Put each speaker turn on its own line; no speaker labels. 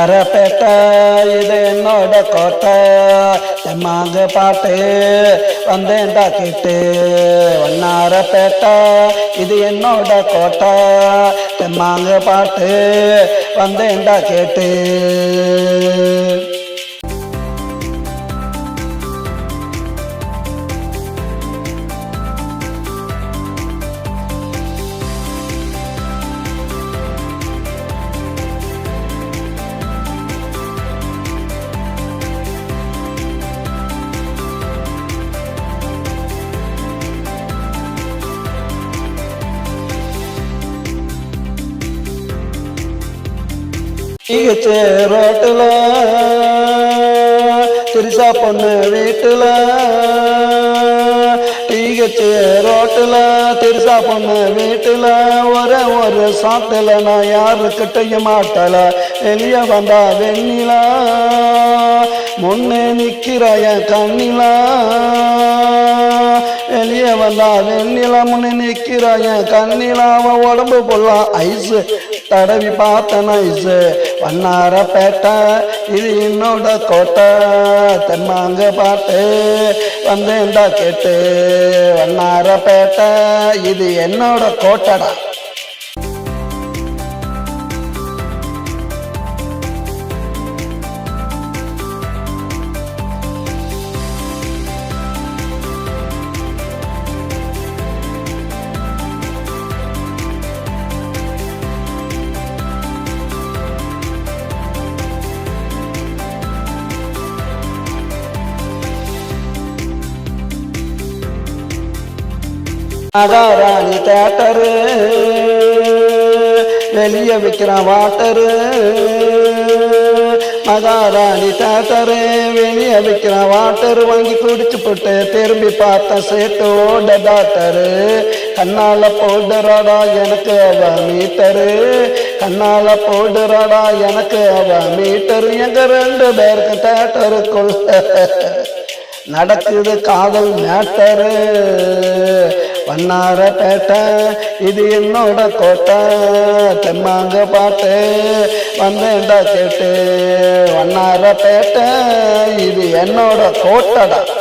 அரப்பேட்டை இது என்னோட கோட்டை. தெம்மாங்க பாட்டு வந்தேன்டா கேட்டு. வண்ணாரப்பேட்டை இது என்னோட கோட்டை. தெம்மாங்க பாட்டு வந்தேன்டா கேட்டு. ஈகச்சே ரோட்டுல திரிசா பொண்ணு வீட்டுல. ஈகச்சே ரோட்டுல திரிசா பொண்ணு வீட்டுல. ஒரே ஒரு சாத்துல நான் யாருக்கிட்டையும் மாட்டல. வெளிய வந்தா வெண்ணிலா முன்னே நிக்கிற என் கண்ணிலா. வெளியே வந்தா வெண்ணிலா முன்னே நிக்கிற என் கண்ணிலா. அவன் உடம்பு பொல்லாம் ஐஸு தடவி பார்த்த ஐஸு வண்ணார பேட்டை இது என்னோட கோட்டை. தென்மாங்க பாட்டு வந்தேன்டா கேட்டு. வண்ணார பேட்டை இது என்னோட கோட்டடா. மகாராணி தேட்டரு. வெளியே விற்கிறான் வாட்டரு. மகாராணி தேட்டரு வெளியே விற்கிறான் வாட்டரு. வாங்கி குடிச்சு போட்டு திரும்பி பார்த்த சேட்டோட டாக்டரு. கண்ணால போடுறாடா எனக்கு அவ மீட்டரு. கண்ணால போடுறாடா எனக்கு அவ மீட்டரு. எங்க ரெண்டு பேருக்கு தேட்டருக்குள்ள நடக்குது காதல் மேட்டரு. வண்ணார பேட்டை இது என்னோட கோட்டை. தெம்மாங்க பாட்டு வந்தேன்டா கேட்டு. வண்ணார பேட்டை இது என்னோட கோட்டடா.